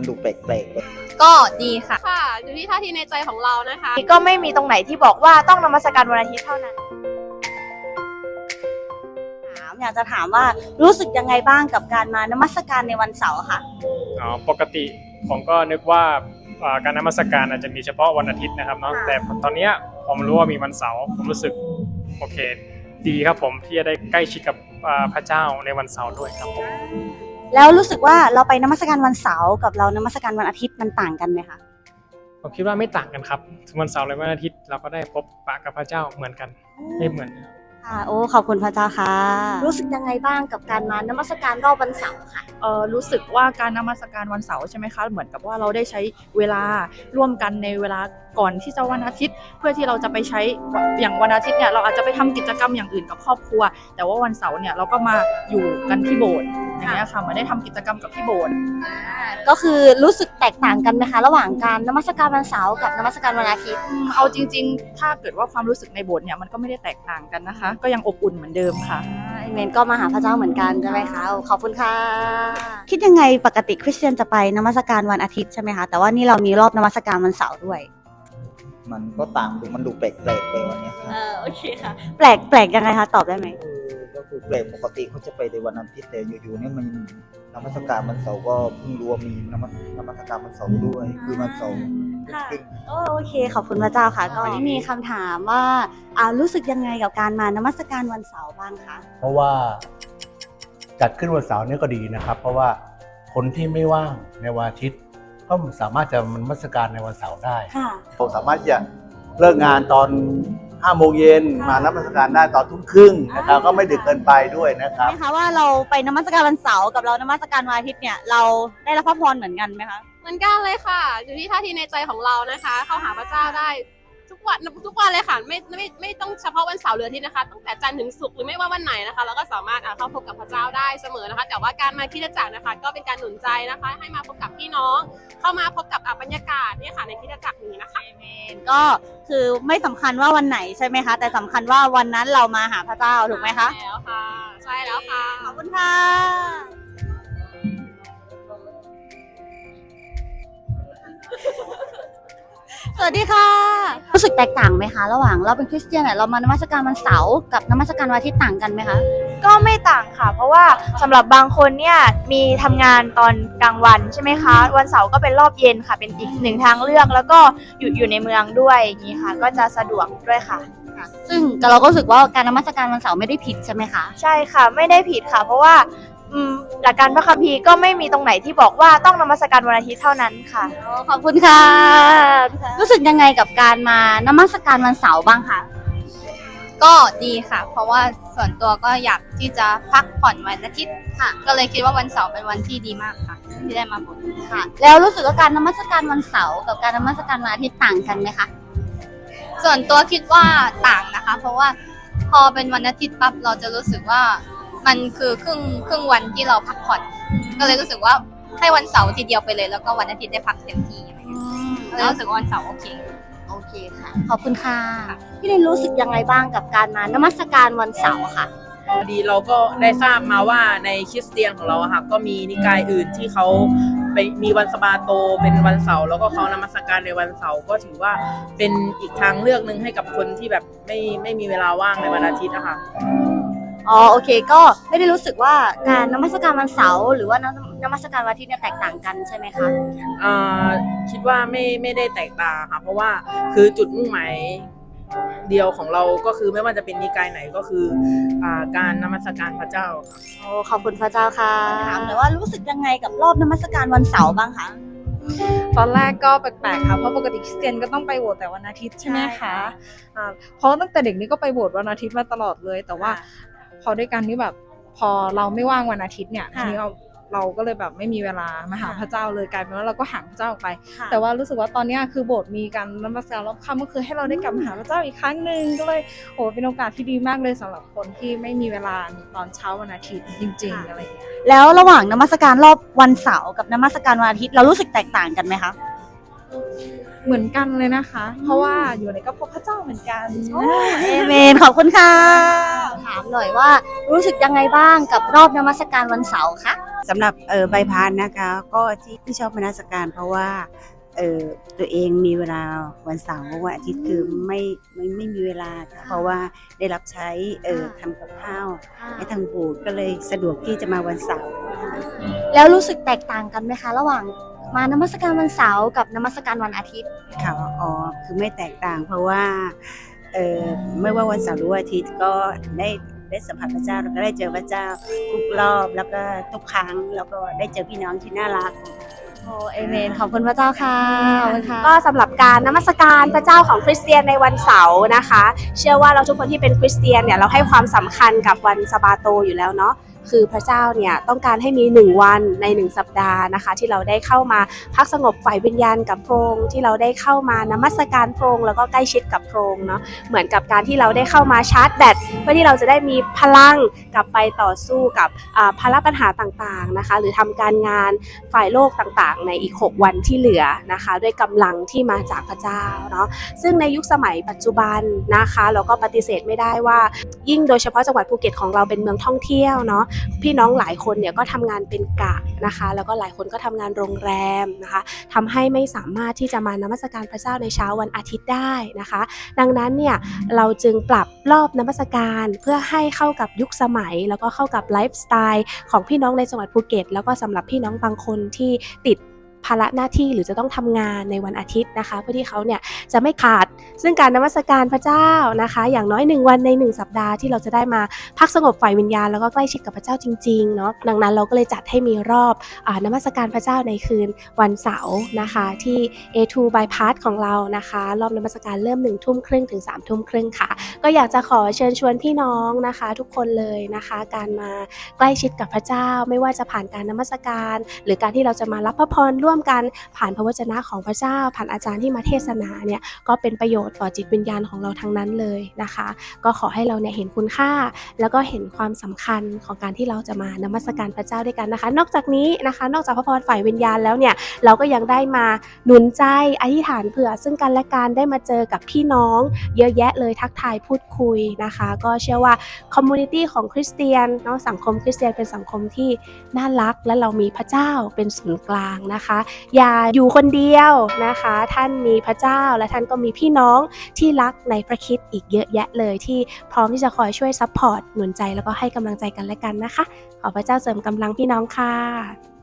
มันดูแปลกๆไปก็ดีค่ะ ค่ะอยู่ที่ท่าทีในใจของเรานะคะ ก็ไม่มีตรงไหนที่บอกว่าต้องนมัสการวันอาทิตย์เท่านั้น ถามอยากจะถามว่ารู้สึกยังไงบ้างกับการมานมัสการในวันเสาร์ค่ะ อ๋อ ปกติผมก็นึกว่าเอ่อการนมัสการอาจจะมีเฉพาะวันอาทิตย์นะครับเนาะค่ะแต่ตอนเนี้ยผมรู้ว่ามีวันเสาร์ผมรู้สึกโอเค ดีครับผมที่จะได้ใกล้ชิดกับอ่าพระเจ้าในวันเสาร์ด้วยครับผม แล้วรู้สึกว่าเราไปนมัสการวันเสาร์กับเรานมัสการวันอาทิตย์มันต่างกันไหมคะผมคิดว่าไม่ต่างกันครับวันเสาร์และวันอาทิตย์เราก็ได้พบปะกับพระเจ้าเหมือนกันไม่เหมือนกันค่ะโอ้ขอบคุณพระเจ้าค่ะ รู้สึกยังไงบ้างกับการมานมัสการรอบวันเสาร์ค่ะเอ่อรู้สึกว่าการนมัสการวันเสาร์ใช่ไหมคะเหมือนกับว่าเราได้ใช้เวลาร่วมกันในเวลาก่อนที่จะวันอาทิตย์ เพื่อที่เราจะไปใช้อย่างวันอาทิตย์เนี่ยเราอาจจะไปทำกิจกรรมอย่างอื่นกับครอบครัว แต่ว่าวันเสาร์เนี่ยเราก็มาอยู่กันที่โบสถ์ อย่างเงี้ยค่ะเหมาได้ทำกิจกรรมกับที่โบสถ์ก็คือรู้สึกแตกต่างกันไหมคะ ระหว่างการนมัสการวันเสาร์กับนมัสการวันอาทิตย์อืมเอาจริง ๆ ถ้าเกิดว่าความรู้สึกในโบสถ์เนี่ยมันก็ไม่ได้แตกต่างกันนะคะ ก็ยังอบอุ่นเหมือนเดิมค่ะ เอเมนก็มาหาพระเจ้าเหมือนกันใช่ไหมคะโอ้ขอบคุณค่ะคิดยังไงปกติคริสเตียนจะไปนมัสการวันอาทิตย์ใช่ไหมคะแต่ว่านี่เรามีรอบนมัสการวันเสาร์ด้วยมันก็ต่างดูมันดูแปลกๆไปวันเนี้ยครับเออโอเคค่ะแปลกแปลกยังไงคะตอบได้ไหมเออ ก็คือแปลกปกติเขาจะไปในวันอาทิตย์แต่อยู่ๆเนี่ยมันนมัสการวันเสาร์ก็เพิ่งรู้ว่ามีนมัสนมัสการวันเสาร์ด้วยคือวันเสาร์ค่ะครึ่งโอเคขอบคุณพระเจ้าค่ะ ก็มีคำถามว่าอ่ารู้สึกยังไงกับการมานมัสการวันเสาร์บ้างคะเพราะว่าจัดขึ้นวันเสาร์เนี่ยก็ดีนะครับ เพราะว่าคนที่ไม่ว่างในวันอาทิตย์ ก็สามารถจะมันมัสการในวันเสาร์ได้ ค่ะ ผมสามารถจะเลิกงานตอน 5โมงเย็นมานับมัสการได้ตอนทุ่มครึ่งนะครับก็ไม่ดึกเกินไปด้วยนะครับไหมคะว่าเราไปนมัสการวันเสาร์กับเรานมัสการวันอาทิตย์เนี่ยเราได้รับพระพรเหมือนกันไหมคะ เหมือนกันเลยค่ะ อยู่ที่ท่าทีในใจของเรานะคะ เข้าหาพระเจ้าได้ทุก วันทุกวันเลยค่ะไม่ไม่ไม่ต้องเฉพาะวันเสาร์หรืออาทิตย์นะคะตั้งแต่จันทร์ถึงศุกร์หรือไม่ว่าวันไหนนะคะเราก็สามารถอะเข้าพบกับพระเจ้าได้เสมอนะคะ แต่ว่าการมาคริดจักรนะคะ ก็เป็นการหนุนใจนะคะ ให้มาพบกับพี่น้อง เข้ามาพบกับอะบรรยากาศเนี่ยค่ะในคริดจักรนี้นะคะก็คือไม่สำคัญว่าวันไหนใช่ไหมคะ แต่สำคัญว่าวันนั้นเรามาหาพระเจ้าถูกไหมคะใช่แล้วค่ะใช่แล้วค่ะขอบคุณค่ะ สวัสดีค่ะ รู้สึกแตกต่างไหมคะ ระหว่างเราเป็นคริสเตียนเนี่ยเรามานมัสการวันเสาร์กับนมัสการวันอาทิตย์ต่างกันไหมคะ ก็ไม่ต่างค่ะ เพราะว่าสำหรับบางคนเนี่ยมีทำงานตอนกลางวันใช่ไหมคะ วันเสาร์ก็เป็นรอบเย็นค่ะ เป็นอีกหนึ่งทางเลือกแล้วก็อยู่อยู่ในเมืองด้วยอย่างนี้ค่ะ ก็จะสะดวกด้วยค่ะ ซึ่งเราก็รู้สึกว่าการนมัสการวันเสาร์ไม่ได้ผิดใช่ไหมคะ ใช่ค่ะ ไม่ได้ผิดค่ะ เพราะว่าอืม หลักการพระคัมภีร์ก็ไม่มีตรงไหนที่บอกว่าต้องนมัสการวันอาทิตย์เท่านั้นค่ะ ขอบคุณค่ะ รู้สึกยังไงกับการมานมัสการวันเสาร์บ้างคะ ก็ดีค่ะ เพราะว่าส่วนตัวก็อยากที่จะพักผ่อนวันอาทิตย์ค่ะ ก็เลยคิดว่าวันเสาร์เป็นวันที่ดีมากค่ะ ที่ได้มาโบสถ์ค่ะ แล้วรู้สึกว่าการนมัสการวันเสาร์กับการนมัสการวันอาทิตย์ต่างกันไหมคะ ส่วนตัวคิดว่าต่างนะคะ เพราะว่าพอเป็นวันอาทิตย์ปั๊บเราจะรู้สึกว่า มันคือครึ่งครึ่งวันที่เราพักผ่อน ก็เลยรู้สึกว่าให้วันเสาร์ทีเดียวไปเลย แล้วก็วันอาทิตย์ได้พักเต็มที่อะไรเงี้ยก็เลยรู้สึกว่าวันเสาร์โอเค โอเคค่ะ ขอบคุณค่ะ พี่ลินรู้สึกยังไงบ้างกับการมานมัสการวันเสาร์ค่ะ พอดีเราก็ได้ทราบมาว่าในคริสเตียนของเราอะค่ะก็มีนิกายอื่นที่เขาไปมีวันสบาโตเป็นวันเสาร์แล้วก็เขานมัสการในวันเสาร์ก็ถือว่าเป็นอีกทางเลือกหนึ่งให้กับคนที่แบบไม่ไม่มีเวลาว่างในวันอาทิตย์นะคะ อ๋อโอเคก็ไม่ได้รู้สึกว่าการนมัสการวันเสาร์หรือว่านนมัสการวันอาทิตย์เนี่ยแตกต่างกันใช่ไหมคะอ่าคิดว่าไม่ไม่ได้แตกต่างค่ะ เพราะว่าคือจุดมุ่งหมายเดียวของเราก็คือไม่ว่าจะเป็นนิกายไหนก็คืออ่าการนมัสการพระเจ้าค่ะ โอ้ขอบคุณพระเจ้าค่ะถามหน่อยว่ารู้สึกยังไงกับรอบนมัสการวันเสาร์บ้างคะ ตอนแรกก็แปลกๆค่ะ เพราะปกติคริสเตียนก็ต้องไปโบสถ์แต่วันอาทิตย์ใช่ไหมใช่ค่ะ คะอ่าเพราะตั้งแต่เด็กนี่ก็ไปโบสถ์วันอาทิตย์มาตลอดเลย แต่ว่า พอด้วยกันที่แบบพอเราไม่ว่างวันอาทิตย์เนี่ยค่ะทีนี้เราเราก็เลยแบบไม่มีเวลามาหาค่ะพระเจ้าเลยกลายเป็นว่าเราก็ห่างพระเจ้าออกไปค่ะแต่ว่ารู้สึกว่าตอนเนี้ยคือโบสถ์มีการนมัสการรอบค่ำก็คือให้เราได้กลับมาหาพระเจ้าอีกครั้งหนึ่งก็เลยโอ้เป็นโอกาสที่ดีมากเลยสำหรับคนที่ไม่มีเวลาตอนเช้าวันอาทิตย์จริงๆอะไรอย่างเงี้ยแล้วระหว่างนมัสการรอบวันเสาร์กับนมัสการวันอาทิตย์เรารู้สึกแตกต่างกันไหมคะ เหมือนกันเลยนะคะ เพราะว่าอยู่ในก็พบพระเจ้าเหมือนกันเอเมนขอบคุณค่ะ ถามหน่อยว่ารู้สึกยังไงบ้างกับรอบนมัสการวันเสาร์คะสำหรับเออใบพานนะคะ ก็ที่ที่ชอบมานาสการเพราะว่าเออตัวเองมีเวลาวันเสาร์วันอาทิตย์คือไม่ไม่ไม่มีเวลาค่ะเพราะว่าได้รับใช้เออทำกับข้าวให้ทางโบูตก็เลยสะดวกที่จะมาวันเสาร์แล้วรู้สึกแตกต่างกันไหมคะ ระหว่าง มานมัสการวันเสาร์กับนมัสการวันอาทิตย์ค่ะอ๋อคือไม่แตกต่างเพราะว่าเออไม่ว่าวันเสาร์หรือวันอาทิตย์ก็ได้ได้สัมผัสพระเจ้าแล้วก็ได้เจอพระเจ้าทุกรอบแล้วก็ทุกครั้งแล้วก็ได้เจอพี่น้องที่น่ารักโอ้เอเมนขอบคุณพระเจ้าค่ะขอบคุณค่ะ ก็สำหรับการนมัสการพระเจ้าของคริสเตียนในวันเสาร์นะคะ เชื่อว่าเราทุกคนที่เป็นคริสเตียนเนี่ยเราให้ความสำคัญกับวันสะบาโตอยู่แล้วเนาะ คือพระเจ้าเนี่ยต้องการให้มีหนึ่งวันในหนึ่งสัปดาห์นะคะ ที่เราได้เข้ามาพักสงบฝ่ายวิญญาณกับพระองค์ที่เราได้เข้ามานมัสการพระองค์แล้วก็ใกล้ชิดกับพระองค์เนาะเหมือนกับการที่เราได้เข้ามาชาร์จแบตเพื่อที่เราจะได้มีพลังกลับไปต่อสู้กับภาระปัญหาต่างๆนะคะ หรือทำการงานฝ่ายโลกต่างๆ ในอีก 6 วันที่เหลือนะคะ ด้วยกำลังที่มาจากพระเจ้าเนาะซึ่งในยุคสมัยปัจจุบันนะคะ เราก็ปฏิเสธไม่ได้ว่า ยิ่งโดยเฉพาะจังหวัดภูเก็ตของเราเป็นเมืองท่องเที่ยวเนาะพี่น้องหลายคนเนี่ยก็ทำงานเป็นกะนะคะ แล้วก็หลายคนก็ทำงานโรงแรมนะคะทำให้ไม่สามารถที่จะมานมัสการพระเจ้าในเช้าวันอาทิตย์ได้นะคะ ดังนั้นเนี่ยเราจึงปรับรอบนมัสการเพื่อให้เข้ากับยุคสมัย แล้วก็เข้ากับไลฟ์สไตล์ของพี่น้องในจังหวัดภูเก็ต แล้วก็สำหรับพี่น้องบางคนที่ติดาระหน้าที่หรือจะต้องทำงานในวันอาทิตย์นะคะ เพื่อที่เขาเนี่ยจะไม่ขาด ซึ่งการนมัสการพระเจ้านะคะ อย่างน้อยหนึ่งวันในหนึ่งสัปดาห์ที่เราจะได้มาพักสงบฝ่ายวิญญาณแล้วก็ใกล้ชิดกับพระเจ้าจริงๆเนาะดังนั้นเราก็เลยจัดให้มีรอบอนมัสการพระเจ้าในคืนวันเสาร์นะคะ ที่ A2 Bypass ของเรานะคะ รอบนมัสการเริ่ม1นึ่ทุ่มครึ่งถึง3ามทุ่มครึ่งค่ะ ก็อยากจะขอเชิญชวนพี่น้องนะคะ ทุกคนเลยนะคะ การมาใกล้ชิดกับพระเจ้า ไม่ว่าจะผ่านการนมัสการ หรือการที่เราจะมารับพระพรร่วมกันผ่านพระวจนะของพระเจ้า ผ่านอาจารย์ที่มาเทศนาเนี่ยก็เป็นประโยชน์ต่อจิตวิญญาณของเราทั้งนั้นเลยนะคะ ก็ขอให้เราเนี่ยเห็นคุณค่า แล้วก็เห็นความสำคัญของการที่เราจะมานมัสการพระเจ้าด้วยกันนะคะ นอกจากนี้นะคะ นอกจากพระพรฝ่ายวิญญาณแล้วเนี่ยเราก็ยังได้มาหนุนใจอธิษฐานเผื่อ ซึ่งกันและกันได้มาเจอกับพี่น้องเยอะแยะเลยทักทายพูดคุยนะคะ ก็เชื่อว่าคอมมูนิตี้ของคริสเตียนเนาะสังคมคริสเตียนเป็นสังคมที่น่ารักและเรามีพระเจ้าเป็นศูนย์กลางนะคะอย่าอยู่คนเดียวนะคะ ท่านมีพระเจ้าและท่านก็มีพี่น้องที่รักในพระคิดอีกเยอะแยะเลยที่พร้อมที่จะคอยช่วยซัพพอร์ตหนุนใจแล้วก็ให้กำลังใจกันและกันนะคะ ขอพระเจ้าเสริมกำลังพี่น้องค่ะ